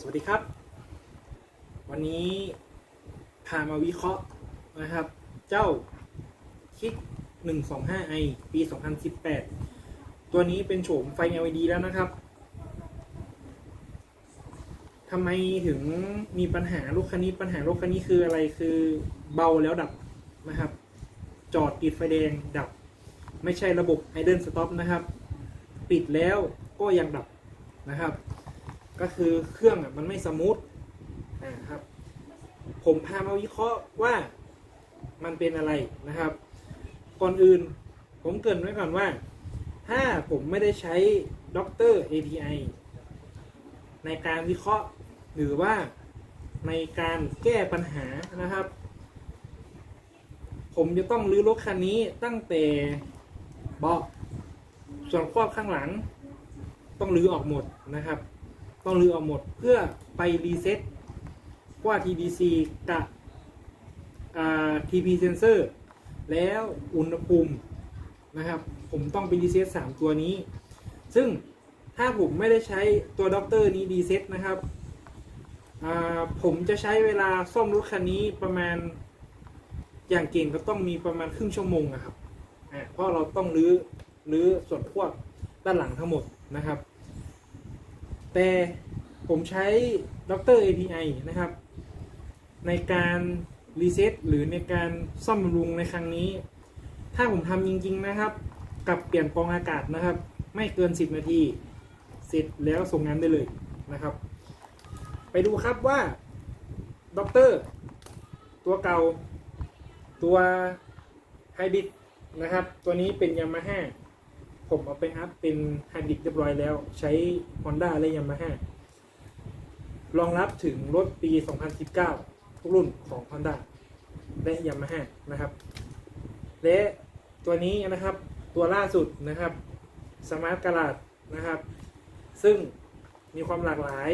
สวัสดีครับ วันนี้พามาวิเคราะห์นะครับ เจ้าคิก 125i ปี 2018 ตัวนี้เป็นโฉมไฟ LED แล้วนะครับทำไมถึงมีปัญหารถคันนี้ปัญหารถคันนี้คืออะไรคือเบาแล้วดับนะครับ จอดติดไฟแดงดับ ไม่ใช่ระบบ Idle Stop นะครับ ปิดแล้วก็ยังดับนะครับ ก็คือเครื่องมันไม่สมูทนะครับ ผมพามาวิเคราะห์ว่ามันเป็นอะไรนะครับ ก่อนอื่นผมเกริ่นไว้ก่อนว่า ถ้าผมไม่ได้ใช้ด็อกเตอร์ API ในการวิเคราะห์หรือว่าในการแก้ปัญหานะครับ ผมจะต้องรื้อรถคันนี้ตั้งแต่เบาะส่วนครอบข้างหลัง ต้องรื้อออกหมดนะครับ ต้องรื้อออกหมดเพื่อไปรีเซ็ตว่า TDC กับ TP sensor แล้วอุณหภูมินะครับ ผมต้องไปรีเซ็ตสามตัวนี้ ซึ่งถ้าผมไม่ได้ใช้ตัวด็อกเตอร์นี้รีเซ็ตนะครับ ผมจะใช้เวลาซ่อมรถคันนี้ประมาณอย่างเก่งก็ต้องมีประมาณครึ่งชั่วโมงนะครับ เพราะเราต้องรื้อรื้อส่วนพวกด้านหลังทั้งหมดนะครับ แต่ ผมใช้ด็อกเตอร์ API นะครับ ในการรีเซ็ตหรือในการซ่อมบำรุงในครั้งนี้ ถ้าผมทำจริง ๆ นะครับ กับเปลี่ยนกองอากาศนะครับ ไม่เกิน 10 นาที เสร็จแล้วส่งงานได้เลยนะครับ ไปดูครับว่าด็อกเตอร์ตัวเก่า ตัวไฮบริดนะครับ ตัวนี้เป็นยามาฮ่าผมเอาไปอัพเป็นไฮบริดเรียบร้อยแล้ว ใช้ Honda และยามาฮ่า รองรับถึงรถปี 2019 ทุกรุ่นของ Honda และยามาฮ่านะครับ และตัวนี้นะครับตัวล่าสุดนะครับสมาร์ทก a าดนะครับ ซึ่งมีความหลากหลาย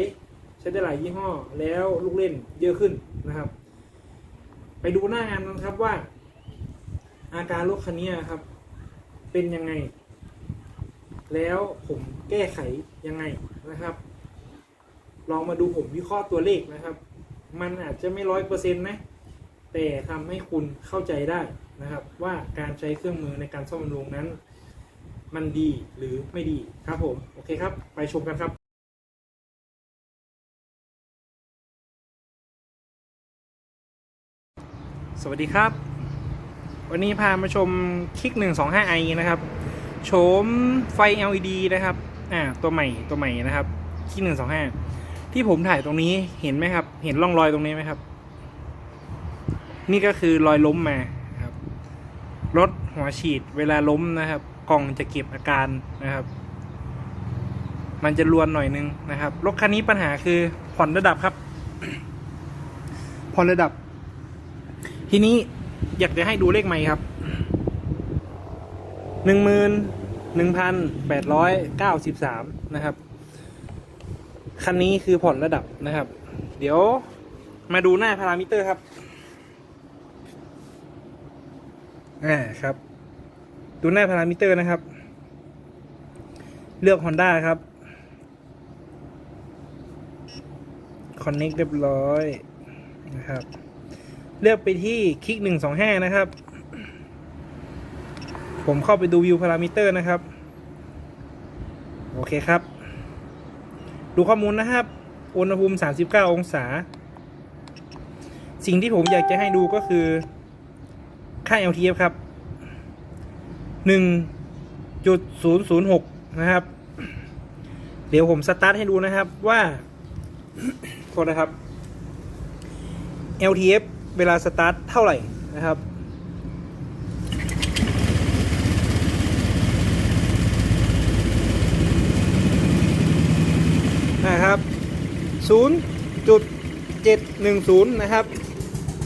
ใช้ได้หลายยี่ห้อแล้วลูกเล่นเยอะขึ้นนะครับ ไปดูหน้างานกันครับว่า อาการรถคันนี้ครับ เป็นยังไง แล้วผมแก้ไขยังไงนะครับ ลองมาดูผมวิเคราะห์ตัวเลขนะครับ มันอาจจะไม่ร้อยเปอร์เซ็นต์นะ แต่ทำให้คุณเข้าใจได้นะครับ ว่าการใช้เครื่องมือในการซ่อมบำรุงนั้น มันดีหรือไม่ดีครับผม โอเคครับ ไปชมกันครับสวัสดีครับ วันนี้พามาชมคลิก 125i นะครับ โฉมไฟ LED นะครับ อ่า ตัวใหม่ตัวใหม่นะครับคลิก 125 ที่ผมถ่ายตรงนี้เห็นไหมครับ เห็นร่องรอยตรงนี้ไหมครับ นี่ก็คือรอยล้มมาครับ รถหัวฉีดเวลาล้มนะครับ กล่องจะเก็บอาการนะครับ มันจะรวนหน่อยนึงนะครับ รถคันนี้ปัญหาคือผ่อนระดับครับ ผ่อนระดับ ทีนี้อยากจะให้ดูเลขใหม่ครับ หนึ่งหมื่นหนึ่งพันแปดร้อยเก้าสิบสามนะครับ คันนี้คือผ่อนระดับนะครับ เดี๋ยวมาดูหน้าพารามิเตอร์ครับอ่าครับ ดูหน้าพารามิเตอร์นะครับ เลือก Honda ครับ Connect เรียบร้อยนะครับ เลือกไปที่คลิกหนึ่งสองห้านะครับ ผมเข้าไปดูวิวพารามิเตอร์นะครับ โอเคครับ ดูข้อมูลนะครับ อุณหภูมิ 39 องศา สิ่งที่ผมอยากจะให้ดูก็คือ ค่า LTF ครับ 1.006 นะครับ เดี๋ยวผมสตาร์ทให้ดูนะครับว่าโทษนะครับ LTF เวลาสตาร์ทเท่าไหร่นะครับนะครับ 0.710 นะครับ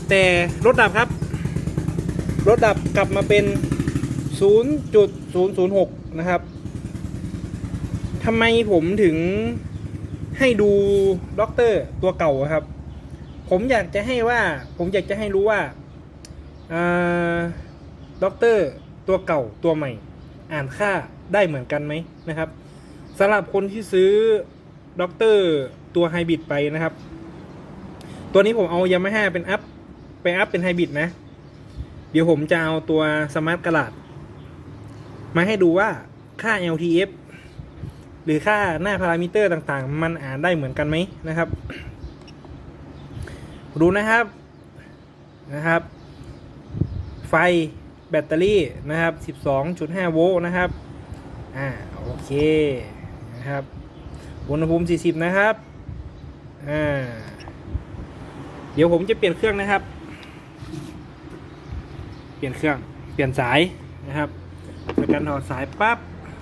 แต่รถดับครับ รถดับกลับมาเป็น 0.006 นะครับทำไมผมถึงให้ดูด็อกเตอร์ตัวเก่าครับ ผมอยากจะให้ว่า ผมอยากจะให้รู้ว่าด็อกเตอร์ตัวเก่าตัวใหม่ อ่านค่าได้เหมือนกันไหมนะครับสำหรับคนที่ซื้อด็อกเตอร์ ตัวไฮบริดไปนะครับ ตัวนี้ผมเอายามาฮ่าเป็นอัพไปอัพเป็นไฮบริดนะ เดี๋ยวผมจะเอาตัวสมาร์ทกระดาษมาให้ดูว่าค่า LTF หรือค่าหน้าพารามิเตอร์ต่างๆ มันอ่านได้เหมือนกันไหมนะครับ ดูนะครับนะครับ ไฟแบตเตอรี่นะครับ 12.5 โวลต์นะครับ อ่า โอเค นะครับ อุณหภูมิ 40 นะครับ อ่า เดี๋ยวผมจะเปลี่ยนเครื่องนะครับ เปลี่ยนเครื่อง เปลี่ยนสายนะครับโดยการถอดสายปั๊บ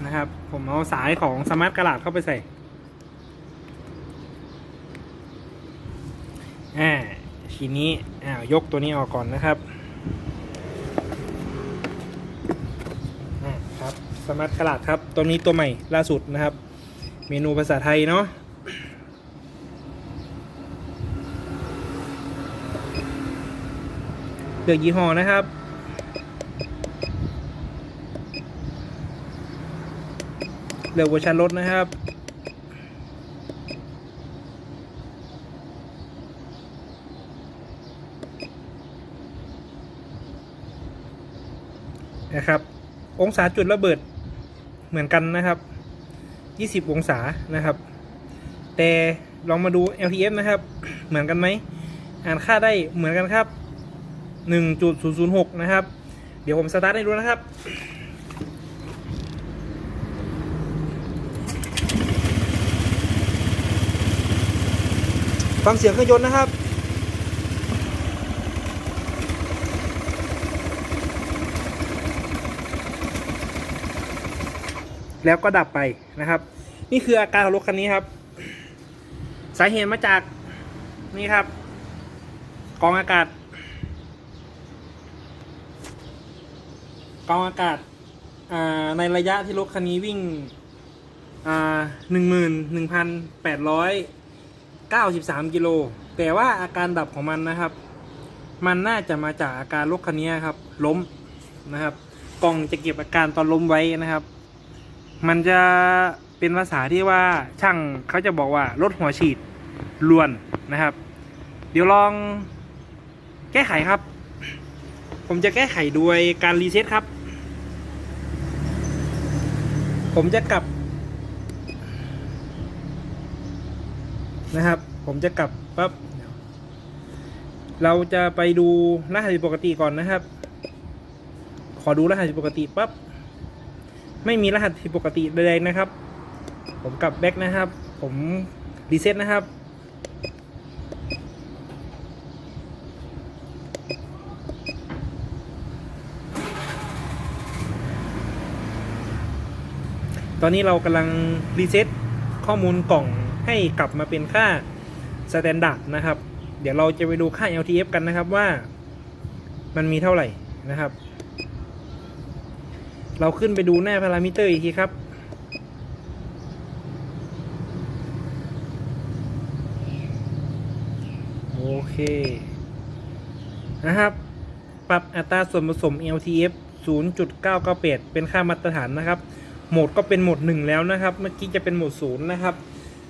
นะครับ ผมเอาสายของสมาร์ทกระดาษเข้าไปใส่ อ่า ทีนี้อ้ายกตัวนี้ออกก่อนนะครับครับสมาร์ทกระดาษครับ ตัวนี้ตัวใหม่ล่าสุดนะครับ เมนูภาษาไทยเนาะ เลือกยี่ห้อนะครับ เลือกเวอร์ชันรถนะครับ นะครับ องศาจุดระเบิดเหมือนกันนะครับ 20 องศานะครับ แต่ลองมาดู LTF นะครับ เหมือนกันไหม อ่านค่าได้เหมือนกันครับ 1.006 นะครับ เดี๋ยวผมสตาร์ทให้ดูนะครับฟังเสียงเครื่องยนต์นะครับแล้วก็ดับไปนะครับ นี่คืออาการของรถคันนี้ครับ สาเหตุมาจากนี่ครับ กองอากาศ กองอากาศในระยะที่รถคันนี้วิ่งหนึ่งหมื่นหนึ่งพันแปดร้อยเก้าสิบสามกิโล แต่ว่าอาการดับของมันนะครับ มันน่าจะมาจากอาการรถคันนี้ครับ ล้มนะครับ กล่องจะเก็บอาการตอนล้มไว้นะครับ มันจะเป็นภาษาที่ว่าช่างเขาจะบอกว่ารถหัวฉีดลวนนะครับ เดี๋ยวลองแก้ไขครับ ผมจะแก้ไขโดยการรีเซ็ตครับ ผมจะกลับ นะครับ ผมจะกลับปั๊บเราจะไปดูรหัสผิดปกติก่อนนะครับ ขอดูรหัสผิดปกติปั๊บไม่มีรหัสผิดปกติใดๆนะครับ ผมกลับแบ็กนะครับ ผมรีเซ็ตนะครับ ตอนนี้เรากำลังรีเซ็ตข้อมูลกล่องให้กลับมาเป็นค่าสแตนดาร์ดนะครับ เดี๋ยวเราจะไปดูค่า LTF กันนะครับว่ามันมีเท่าไหร่นะครับ เราขึ้นไปดูหน้าพารามิเตอร์อีกทีครับ โอเค นะครับ ปรับอัตราส่วนผสม LTF 0.998 เป็นค่ามาตรฐานนะครับ โหมดก็เป็นโหมด1แล้วนะครับ เมื่อกี้จะเป็นโหมด0นะครับ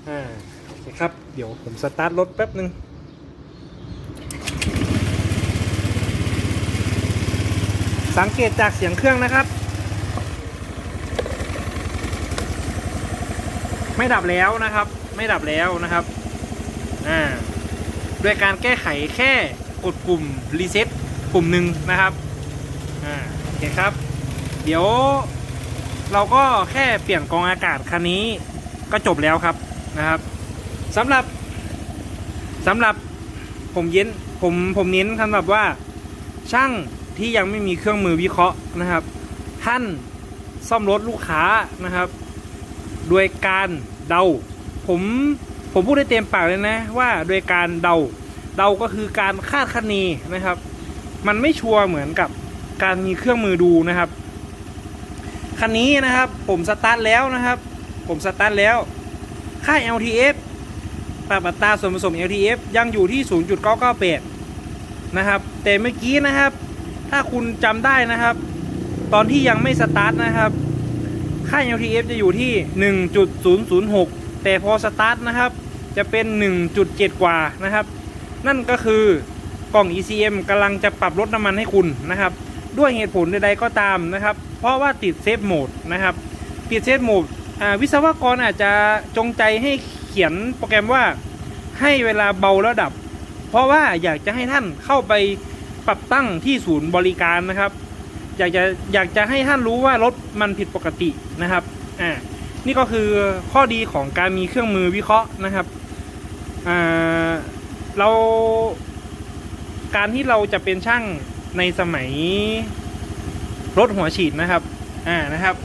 อ่าโอเคครับ เดี๋ยวผมสตาร์ทรถแป๊บหนึ่งสังเกตจากเสียงเครื่องนะครับ ไม่ดับแล้วนะครับ ไม่ดับแล้วนะครับ อ่าด้วยการแก้ไขแค่กดปุ่มรีเซ็ตปุ่มหนึ่งนะครับ อ่าโอเคครับ เดี๋ยว เราก็แค่เปลี่ยนกองอากาศคันนี้ก็จบแล้วครับนะครับสำหรับสำหรับผมเย็นผมผมเน้นสำหรับว่าช่างที่ยังไม่มีเครื่องมือวิเคราะห์นะครับ ท่านซ่อมรถลูกค้านะครับโดยการเดา ผมผมพูดได้เต็มปากเลยนะว่าโดยการเดาเดาก็คือการคาดคะเนนะครับ มันไม่ชัวร์เหมือนกับการมีเครื่องมือดูนะครับ คันนี้นะครับผมสตาร์ทแล้วนะครับ ผมสตาร์ทแล้ว ค่า LTF ปรับอัตราส่วนผสม LTF ยังอยู่ที่ 0.998 นะครับ แต่เมื่อกี้นะครับ ถ้าคุณจำได้นะครับ ตอนที่ยังไม่สตาร์ทนะครับ ค่า LTF จะอยู่ที่ 1.006 แต่พอสตาร์ทนะครับ จะเป็น 1.7 กว่านะครับ นั่นก็คือกล่อง ECM กำลังจะปรับลดน้ำมันให้คุณนะครับ ด้วยเหตุผลใดๆก็ตามนะครับ เพราะว่าติดเซฟโหมดนะครับ ติดเซฟโหมดวิศวกรอาจจะจงใจให้เขียนโปรแกรมว่าให้เวลาเบาแล้วดับ เพราะว่าอยากจะให้ท่านเข้าไปปรับตั้งที่ศูนย์บริการนะครับ อยากจะอยากจะให้ท่านรู้ว่ารถมันผิดปกตินะครับอ่านี่ก็คือข้อดีของการมีเครื่องมือวิเคราะห์นะครับอ่าเราการที่เราจะเป็นช่าง ในสมัยรถหัวฉีดนะครับ อ่านะครับ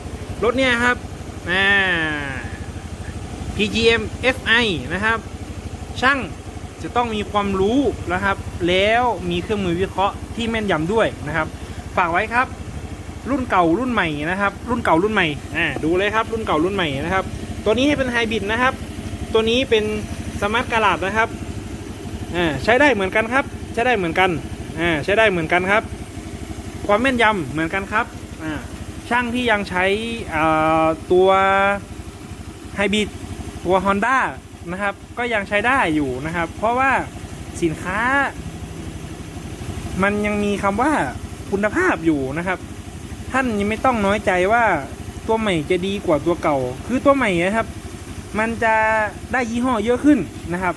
รถเนี่ยครับ อ่า PGM FI นะครับ ช่างจะต้องมีความรู้นะครับ แล้วมีเครื่องมือวิเคราะห์ที่แม่นยำด้วยนะครับ ฝากไว้ครับ รุ่นเก่ารุ่นใหม่นะครับ รุ่นเก่ารุ่นใหม่ อ่า ดูเลยครับ รุ่นเก่ารุ่นใหม่นะครับ ตัวนี้ให้เป็นไฮบริดนะครับ ตัวนี้เป็นสมาร์ทกาลาดนะครับ อ่า ใช้ได้เหมือนกันครับ ใช้ได้เหมือนกัน อ่าใช้ได้เหมือนกันครับ ความแม่นยำเหมือนกันครับอ่าช่างที่ยังใช้ตัวไฮบริดตัว Honda นะครับ ก็ยังใช้ได้อยู่นะครับ เพราะว่าสินค้า มันยังมีคำว่าคุณภาพอยู่นะครับ ท่านยังไม่ต้องน้อยใจว่าตัวใหม่จะดีกว่าตัวเก่า คือตัวใหม่นะครับ มันจะได้ยี่ห้อเยอะขึ้นนะครับ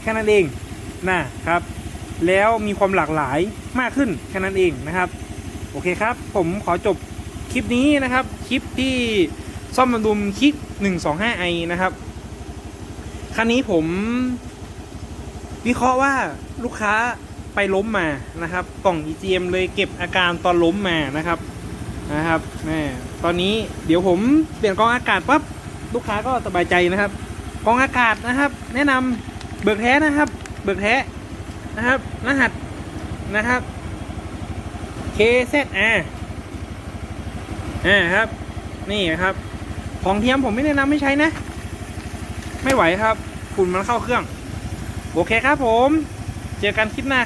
แค่นั้นเองนะครับ แล้วมีความหลากหลายมากขึ้นแค่นั้นเองนะครับ โอเคครับ ผมขอจบคลิปนี้นะครับ คลิปที่ซ่อมบำรุงคลิก 125i นะครับ คันนี้ผม วิเคราะห์ว่าลูกค้าไปล้มมานะครับกล่อง EGM เลยเก็บอาการตอนล้มมานะครับนะครับแม่ตอนนี้เดี๋ยวผมเปลี่ยนกองอากาศปั๊บลูกค้าก็สบายใจนะครับ กองอากาศนะครับ แนะนำเบิกแท้นะครับ เบิกแท้ นะครับ รหัสนะครับ KZR อ่าครับ นี่ครับ ของเทียมผมไม่แนะนำไม่ใช้นะ ไม่ไหวครับฝุ่นมันเข้าเครื่อง โอเคครับผม เจอกันคลิปหน้า